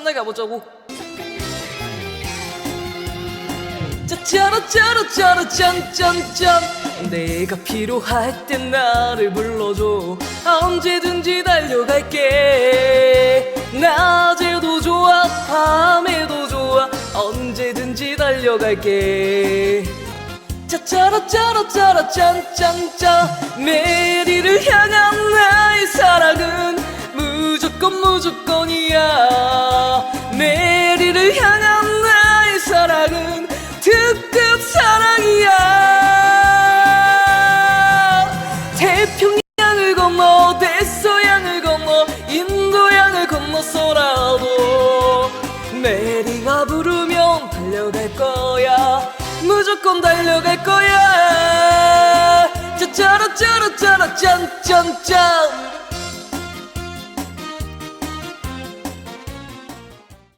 신나게 가보자고. 짜짜라 짜라 짜라 짠짠짠. 내가 필요할 땐 나를 불러줘. 언제든지 달려갈게. 낮에도 좋아 밤에도 좋아. 언제든지 달려갈게. 짜짜라 짜라 짜라 짠짠짠. 메리를 향한 나의 사랑은 무조건 무조건이야 메리가 부르면 달려갈 거야. 무조건 달려갈 거야. 짜짜라 짜라 짜라 짠짠짠